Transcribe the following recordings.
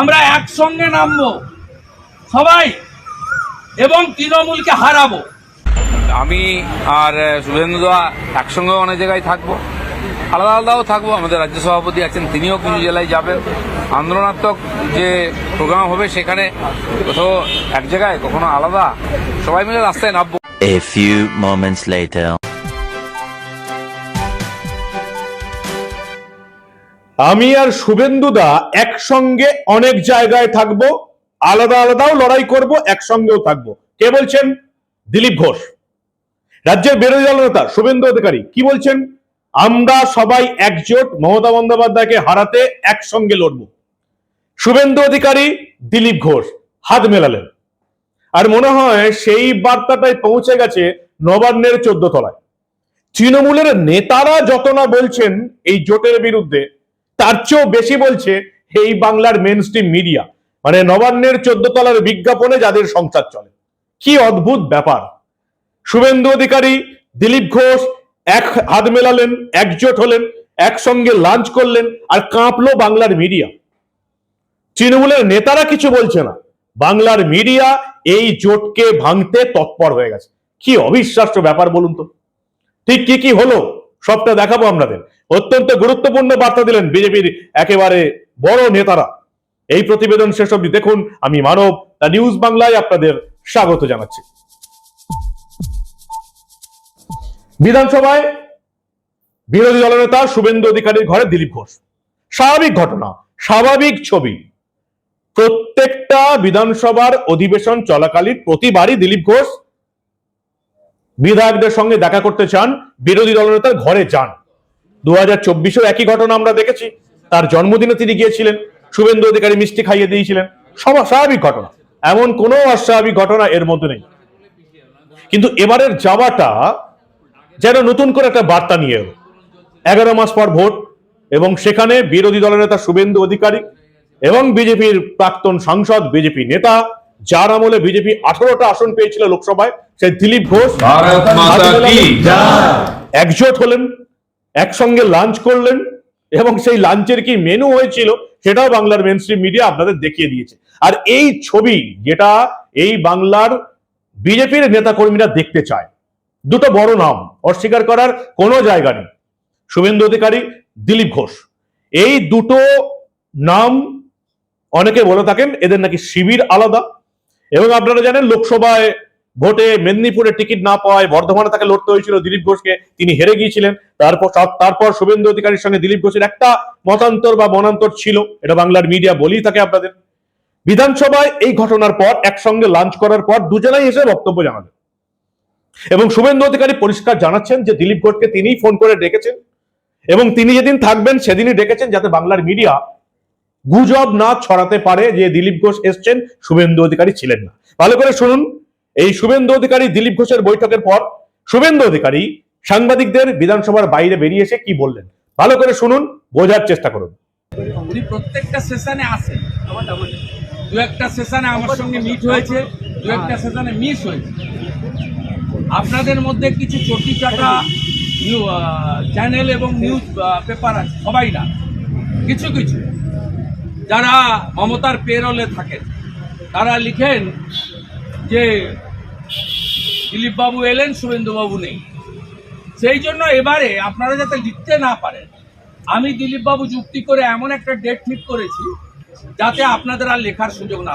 আমরা একসঙ্গে নামবো সবাই এবং তৃণমূলকে হারাবো। আমি আর শুভেন্দু দা একসঙ্গে অনেক জায়গায় থাকব। আলাদা আলাদাও থাকব। আমাদের রাজ্য সভাপতি আছেন তিনিও কিছু জেলায় যাবেন। আন্দোলনাত্মক যে প্রোগ্রাম হবে সেখানে কোথাও এক জায়গায় কখনো আলাদা। সবাই মিলে রাস্তায় নামবো। A few moments later. আমি আর শুভেন্দুদা একসঙ্গে অনেক জায়গায় থাকব, আলাদা আলাদাও লড়াই করব, একসঙ্গেও থাকব। কে বলছেন? দিলীপ ঘোষ। রাজ্যের বিরোধী দল নেতা শুভেন্দু অধিকারী। কি বলছেন? আমরা সবাই একজোট, মমতা বন্দ্যোপাধ্যায়কে হারাতে একসঙ্গে লড়ব। শুভেন্দু অধিকারী, দিলীপ ঘোষ, হাত মেলালেন। আর মনে হয় সেই বার্তাটাই পৌঁছে গেছে নবান্নের চোদ্দ তলায়। তৃণমূলের নেতারা যত না বলছেন এই জোটের বিরুদ্ধে তার চেয়েও বেশি বলছে এই বাংলার মেন মিডিয়া মানে নবান্নের চোদ্দ তলার বিজ্ঞাপনে যাদের সংসার চলে। কি অদ্ভুত ব্যাপার। শুভেন্দু অধিকারী, দিলীপ ঘোষ এক হাত মেলালেন, একজোট হলেন, একসঙ্গে লাঞ্চ করলেন আর কাঁপলো বাংলার মিডিয়া তৃণমূলের নেতারা কিছু বলছে না। বাংলার মিডিয়া এই জোটকে ভাঙতে তৎপর হয়ে গেছে। কি অবিশ্বাস্য ব্যাপার বলুন তো। ঠিক কি কি হলো? সবটা দেখাবো আপনাদের। অত্যন্ত গুরুত্বপূর্ণ বার্তা দিলেন বিজেপির একেবারে বড় নেতারা। এই প্রতিবেদন শেষ অব্দি দেখুন, আমি মানব, দ্য নিউজ বাংলায় আপনাদের স্বাগত জানাচ্ছি। বিধানসভায় বিরোধী দলনেতা শুভেন্দু অধিকারীর ঘরে দিলীপ ঘোষ। স্বাভাবিক ঘটনা, স্বাভাবিক ছবি। প্রত্যেকটা বিধানসভার অধিবেশন চলাকালীন প্রতিবারই দিলীপ ঘোষ বিধায়কদের সঙ্গে দেখা করতে চান, বিরোধী দলনেতার ঘরে যান। দু হাজার চব্বিশেও একই ঘটনা আমরা দেখেছি। তার জন্মদিনে তিনি গিয়েছিলেন, শুভেন্দু অধিকারী মিষ্টি খাইয়ে দিয়েছিলেন। সব স্বাভাবিক ঘটনা। এমন কোনো অস্বাভাবিক ঘটনা এর মধ্যে নেই। কিন্তু এবারের যাওয়াটা যেন নতুন করে একটা বার্তা নিয়ে এলো। এগারো মাস পর ভোট এবং সেখানে বিরোধী দলের নেতা শুভেন্দু অধিকারী এবং বিজেপির প্রাক্তন সাংসদ, বিজেপি নেতা যার আমলে বিজেপি আঠারোটা আসন পেয়েছিল লোকসভায় সেই দিলীপ ঘোষ একজোট হলেন একসঙ্গে লাঞ্চ করলেন এবং সেই লাঞ্চের কি মেনু হয়েছিল সেটাও বাংলার মেন স্ট্রিম মিডিয়া আপনাদের দেখিয়ে দিয়েছে। আর এই ছবি যেটা এই বাংলার বিজেপির নেতা কর্মীরা দেখতে চায় দুটো বড় নাম অস্বীকার করার কোনো জায়গা নেই। শুভেন্দু অধিকারী দিলীপ ঘোষ। এই দুটো নাম অনেকে বলে থাকেন এদের নাকি শিবির আলাদা এবং আপনারা জানেন, লোকসভায় ভোটে মেদিনীপুরে টিকিট না পাওয়ায় বর্ধমানে তাকে লড়তে হয়েছিল দিলীপ ঘোষকে। তিনি হেরে গিয়েছিলেন। তারপর তারপর শুভেন্দু অধিকারীর সঙ্গে দিলীপ ঘোষের একটা মতান্তর বা মনান্তর ছিল। এটা বাংলার মিডিয়া বলেই থাকে আপনাদের। বিধানসভায় এই ঘটনার পর একসঙ্গে লাঞ্চ করার পর দুজনেই এসে বক্তব্য জানালেন। এবং শুভেন্দু অধিকারী পরিষ্কার জানাচ্ছেন যে দিলীপ ঘোষকে তিনিই ফোন করে ডেকেছেন। এবং তিনি যেদিন থাকবেন, সেদিনই ডেকেছেন যাতে বাংলার মিডিয়া গুজব না ছড়াতে পারে যে দিলীপ ঘোষ এসছেন, শুভেন্দু অধিকারী ছিলেন না। ভালো করে শুনুন, এই শুভেন্দু অধিকারী দিলীপ ঘোষের বৈঠকের পর শুভেন্দু অধিকারী সাংবাদিকদের বিধানসভার বাইরে বেরিয়ে এসে কি বললেন? ভালো করে শুনুন, বোঝার চেষ্টা করুন। উনি প্রত্যেকটা সেশনে আসেন। দু একটা সেশনে আমার সঙ্গে মিট হয়েছে, দু একটা সেশনে মিস হয়েছে। আপনাদের মধ্যে কিছু চটি চাটা চ্যানেল এবং নিউজ পেপার আছে, সবাই না। কিছু কিছু। যারা মমতার পেরলে থাকেন, তারা লিখেন যে দিলীপবাবু এলেন, শুভেন্দুবাবু নেই। সেই জন্য এবারে আপনারা যাতে লিখতে না পারেন, আমি দিলীপবাবু যুক্তি করে এমন একটা ডেট ঠিক করেছি, যাতে আপনাদের আর লেখার সুযোগ না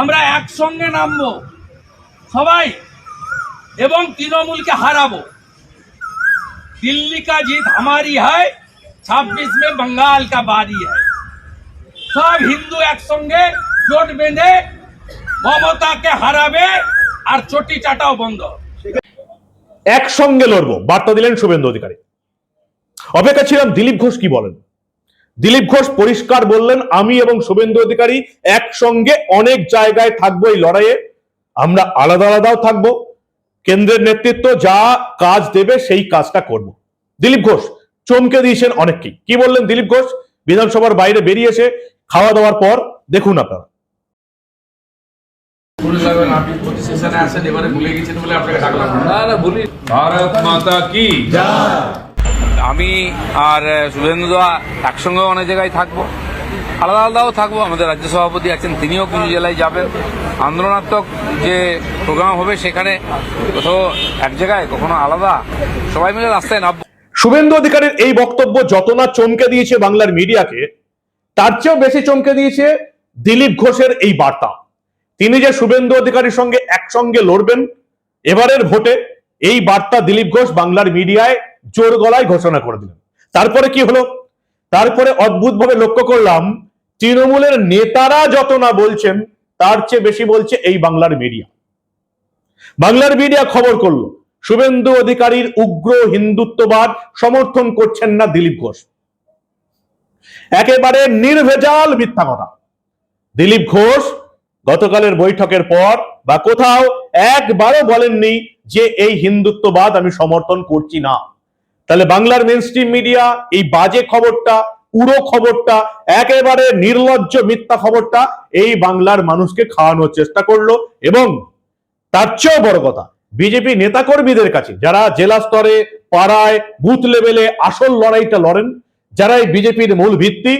আমরা একসঙ্গে নামব, সবাই, এবং তৃণমূলকে হারাবো। দিল্লি কা আমারই হামারি হয়, ছাব্বিশ মে বঙ্গাল কাজ হয়। সব হিন্দু একসঙ্গে জোট বেঁধে মমতাকে হারাবে আর চটি চাটাও বন্ধ। একসঙ্গে লড়বো, বার্তা দিলেন শুভেন্দু অধিকারী। অপেক্ষা ছিলাম দিলীপ ঘোষ কি বলেন। দিলীপ ঘোষ পরিষ্কার বললেন, আমি এবং শুভেন্দু অধিকারী একসঙ্গে অনেক জায়গায় থাকব এই লড়াইয়ে। আমরা আলাদা আলাদাও থাকব। কেন্দ্রের নেতৃত্ব যা কাজ দেবে সেই কাজটা করব। দিলীপ ঘোষ, চমকে দিয়েছেন অনেককেই। কি বললেন দিলীপ ঘোষ? বিধানসভার বাইরে বেরিয়ে এসে খাওয়া দাওয়ার পর দেখুন আপনারা। আমি আর শুভেন্দু দা একসঙ্গে অনেক জায়গায় থাকব। আলাদা আলাদাও থাকব। আমাদের রাজ্য সভাপতি আছেন তিনিও কিছু জেলায় যাবেন। আন্দোলনাত্মক যে প্রোগ্রাম হবে সেখানে কোথাও এক জায়গায় কখনো আলাদা সবাই মিলে রাস্তায় নামবো। শুভেন্দু অধিকারীর এই বক্তব্য যত না চমকে দিয়েছে বাংলার মিডিয়াকে তার চেয়েও বেশি চমকে দিয়েছে দিলীপ ঘোষের এই বার্তা। তিনি যে শুভেন্দু অধিকারীর সঙ্গে একসঙ্গে লড়বেন, এবারের ভোটে এই বার্তা দিলীপ ঘোষ বাংলার মিডিয়ায় জোর গলায় ঘোষণা করে দিলেন। তারপরে কি হলো? তারপরে অদ্ভুতভাবে লক্ষ্য করলাম, তৃণমূলের নেতারা যত না বলছেন, তার চেয়ে বেশি বলছে এই বাংলার মিডিয়া। বাংলার মিডিয়া খবর করল, শুভেন্দু অধিকারীর উগ্র হিন্দুত্ববাদ সমর্থন করছেন না দিলীপ ঘোষ। একেবারে নির্ভেজাল মিথ্যা কথা। দিলীপ ঘোষ গতকালের বৈঠকের পর বা কোথাও একবারও বলেননি যে এই হিন্দুত্ববাদ আমি সমর্থন করছি না। তাহলে বাংলার মেন মিডিয়া এই বাজে খবরটা, উড়ো খবরটা, একেবারে নির্লজ্জ মিথ্যা খবরটা এই বাংলার মানুষকে খাওয়ানোর চেষ্টা করল এবং তার চেয়েও বড় কথা, বিজেপি নেতাকর্মীদের কাছে যারা জেলা স্তরে, পাড়ায় বুথ লেভেলে আসল লড়াইটা লড়েন যারা এই বিজেপির মূল ভিত্তি,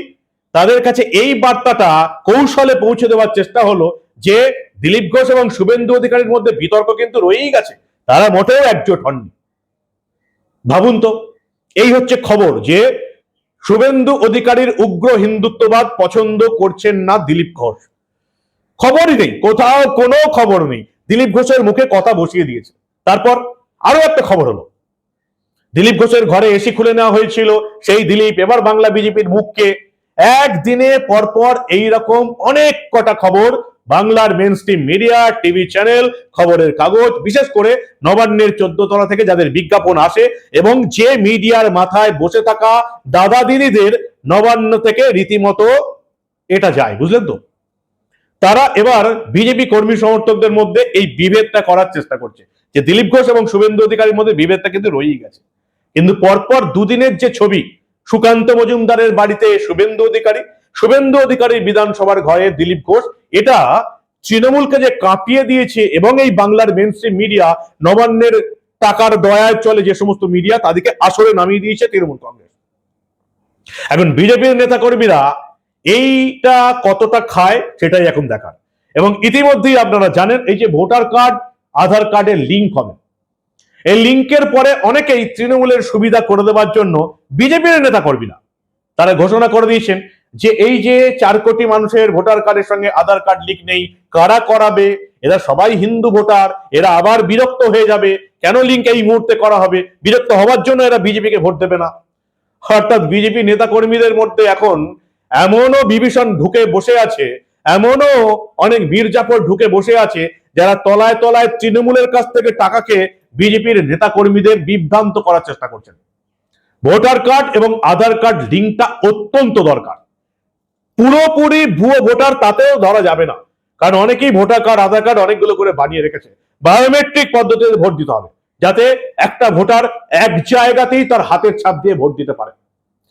তাদের কাছে এই বার্তাটা কৌশলে পৌঁছে দেওয়ার চেষ্টা হলো যে দিলীপ ঘোষ এবং শুভেন্দু অধিকারীর মধ্যে বিতর্ক কিন্তু রয়েই গেছে। তারা মোটেও একজোট হননি। ভাবুন তো, এই হচ্ছে খবর যে শুভেন্দু অধিকারীর উগ্র হিন্দুত্ববাদ পছন্দ করছেন না দিলীপ ঘোষ। খবরই নেই, কোথাও কোনো খবর নেই। দিলীপ ঘোষের মুখে কথা বসিয়ে দিয়েছে। তারপর আরও একটা খবর হলো দিলীপ ঘোষের ঘরে এসি খুলে নেওয়া হয়েছিল। সেই দিলীপ এবার বাংলা বিজেপির মুখকে। একদিনে পরপর এই রকম অনেক কটা খবর। বাংলার mainstream media TV channel খবরের কাগজ, বিশেষ করে নবান্নের চোদ্দ তলা থেকে যাদের বিজ্ঞাপন আসে এবং যে মিডিয়ার মাথায় বসে থাকা দাদা দিদিদের নবান্ন থেকে রীতিমতো এটা যায়, বুঝলেন তো? তারা এবার বিজেপি কর্মী সমর্থকদের মধ্যে এই বিভেদটা করার চেষ্টা করছে। যে দিলীপ ঘোষ এবং শুভেন্দু অধিকারীর মধ্যে বিভেদটা কিন্তু রয়েই গেছে। কিন্তু পরপর দুদিনের যে ছবি, সুকান্ত মজুমদারের বাড়িতে শুভেন্দু অধিকারী শুভেন্দু অধিকারী বিধানসভার ঘরে দিলীপ ঘোষ, এটা তৃণমূলকে যে কাঁপিয়ে দিয়েছে এবং এই বাংলার মেন মিডিয়া নবান্নের টাকার দয়ায় চলে যে সমস্ত মিডিয়া তাদেরকে আসরে নামিয়ে দিয়েছে তৃণমূল কংগ্রেস। এখন বিজেপির নেতাকর্মীরা এইটা কতটা খায় সেটাই এখন দেখার। এবং ইতিমধ্যেই আপনারা জানেন, এই যে ভোটার কার্ড, আধার কার্ডের লিঙ্ক হবে এই লিঙ্কের পরে অনেকেই তৃণমূলের সুবিধা করে দেওয়ার জন্য বিজেপির নেতা কর্মীরা তারা ঘোষণা করে দিয়েছেন যে এই যে চার কোটি মানুষের ভোটার কার্ডের সঙ্গে আধার কার্ড লিঙ্ক নেই, কারা করাবে? এরা সবাই হিন্দু ভোটার, এরা আবার বিরক্ত হয়ে যাবে। কেন লিঙ্ক এই মুহূর্তে করা হবে? বিরক্ত হওয়ার জন্য এরা বিজেপিকে ভোট দেবে না। অর্থাৎ বিজেপি নেতা কর্মীদের মধ্যে এখন এমনও বিভীষণ ঢুকে বসে আছে, এমনও অনেক বীরজাফর ঢুকে বসে আছে, যারা তলায় তলায় তৃণমূলের কাছ থেকে টাকাকে বিজেপির নেতা কর্মীদের বিভ্রান্ত করার চেষ্টা করছেন। ভোটার কার্ড এবং আধার কার্ড লিঙ্কটা অত্যন্ত দরকার। পুরোপুরি ভুয়ো ভোটার তাতেও ধরা যাবে না। কারণ অনেকেই ভোটার কার্ড, আধার কার্ড অনেকগুলো করে বানিয়ে রেখেছে। বায়োমেট্রিক পদ্ধতিতে ভোট দিতে হবে, যাতে একটা ভোটার এক জায়গাতেই তার হাতের ছাপ দিয়ে ভোট দিতে পারে।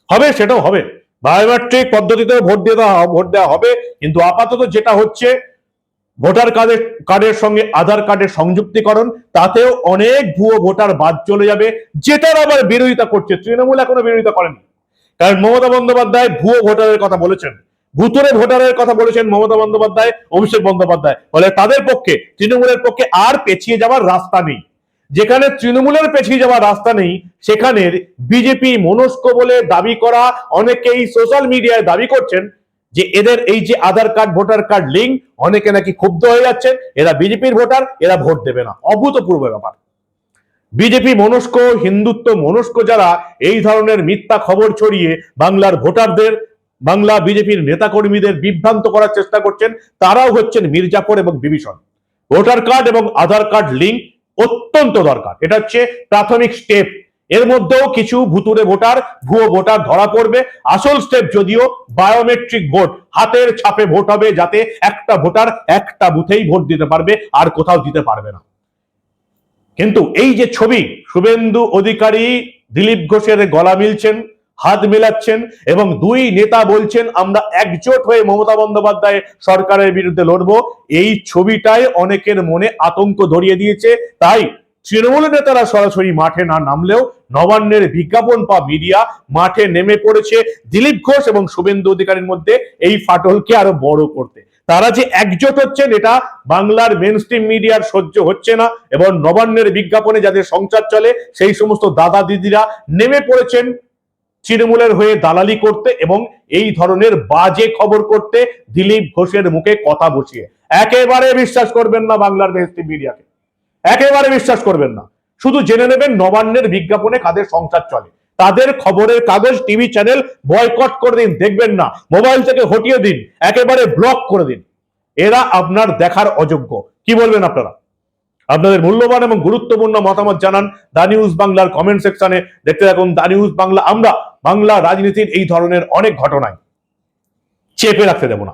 হবে সেটাও হবে। বায়োমেট্রিক পদ্ধতিতে ভোট দিয়ে দেওয়া ভোট দেওয়া হবে। কিন্তু আপাতত যেটা হচ্ছে ভোটার কার্ডের কার্ডের সঙ্গে আধার কার্ডের সংযুক্তিকরণ, তাতেও অনেক ভুয়ো ভোটার বাদ চলে যাবে, যেটার আবার বিরোধিতা করছে। তৃণমূল এখনও বিরোধিতা করেনি। কারণ মমতা বন্দ্যোপাধ্যায় ভুয়ো ভোটারের কথা বলেছেন। ভুতুরে ভোটারের কথা বলেছেন মমতা বন্দ্যোপাধ্যায়, অভিষেক বন্দ্যোপাধ্যায়। বলে তাদের পক্ষে, তৃণমূলের পক্ষে আর পেছিয়ে যাওয়ার রাস্তা নেই। যেখানে তৃণমূলের পেছিয়ে যাওয়ার রাস্তা নেই, সেখানের বিজেপি মনস্ক বলে দাবি করা, অনেকেই সোশ্যাল মিডিয়ায় দাবি করছেন যে এদের এই যে Aadhaar card, voter card link অনেকে নাকি ক্ষুব্ধ হয়ে যাচ্ছেন এরা বিজেপির ভোটার, এরা ভোট দেবে না। অভূতপূর্ব ব্যাপার। বিজেপি মনস্ক, হিন্দুত্ব মনস্ক যারা, এই ধরনের মিথ্যা খবর ছড়িয়ে বাংলার ভোটারদের, বাংলা বিজেপির নেতাকর্মীদের বিভ্রান্ত করার চেষ্টা করছেন, তারাও হচ্ছেন মির্জাফর এবং বিভীষণ। ভোটার কার্ড এবং আধার কার্ড লিঙ্ক অত্যন্ত দরকার। এটা হচ্ছে প্রাথমিক স্টেপ এর মধ্যেও কিছু ভুতুরে ভোটার, ভুয়ো ভোটার ধরা পড়বে। আসল স্টেপ যদিও বায়োমেট্রিক ভোট হাতের ছাপে ভোট হবে যাতে একটা ভোটার একটা বুথেই ভোট দিতে পারবে আর কোথাও দিতে পারবে না। কিন্তু এই যে ছবি, শুভেন্দু অধিকারী, দিলীপ ঘোষের গলা মিলছেন, হাত মেলাচ্ছেন এবং দুই নেতা বলছেন, আমরা একজোট হয়ে মমতা বন্দ্যোপাধ্যায় সরকারের বিরুদ্ধে লড়বো। এই ছবিটায় অনেকের মনে আতঙ্ক ধরিয়ে দিয়েছে। তাই তৃণমূল নেতারা সরাসরি মাঠে না নামলেও নবান্নের বিজ্ঞাপন পা মিডিয়া মাঠে নেমে পড়েছে। দিলীপ ঘোষ এবং শুভেন্দু অধিকারীর মধ্যে এই ফাটলকে আরও বড় করতে। তারা যে একজোট হচ্ছেন, এটা বাংলার মেন স্ট্রিম মিডিয়ার সহ্য হচ্ছে না এবং নবান্নের বিজ্ঞাপনে যাদের সংসার চলে, সেই সমস্ত দাদা দিদিরা নেমে পড়েছেন তৃণমূলের হয়ে দালালি করতে এবং এই ধরনের বাজে খবর করতে দিলীপ ঘোষের মুখে কথা বসিয়ে। একেবারে বিশ্বাস করবেন না বাংলার মেন স্ট্রিম মিডিয়াকে একেবারে বিশ্বাস করবেন না। শুধু জেনে নেবেন, নবান্নের বিজ্ঞাপনে কাদের সংসার চলে। তাদের খবরের কাগজ, টিভি চ্যানেল বয়কট করে দিন, দেখবেন না। মোবাইল থেকে হটিয়ে দিন, একেবারে ব্লক করে দিন। এরা আপনার দেখার অযোগ্য। কি বলবেন আপনারা? আপনাদের মূল্যবান এবং গুরুত্বপূর্ণ মতামত জানান দা নিউজ বাংলার কমেন্ট সেকশনে। দেখতে থাকুন দা নিউজ বাংলা। আমরা বাংলা রাজনীতির এই ধরনের অনেক ঘটনায় চেপে রাখতে দেব না।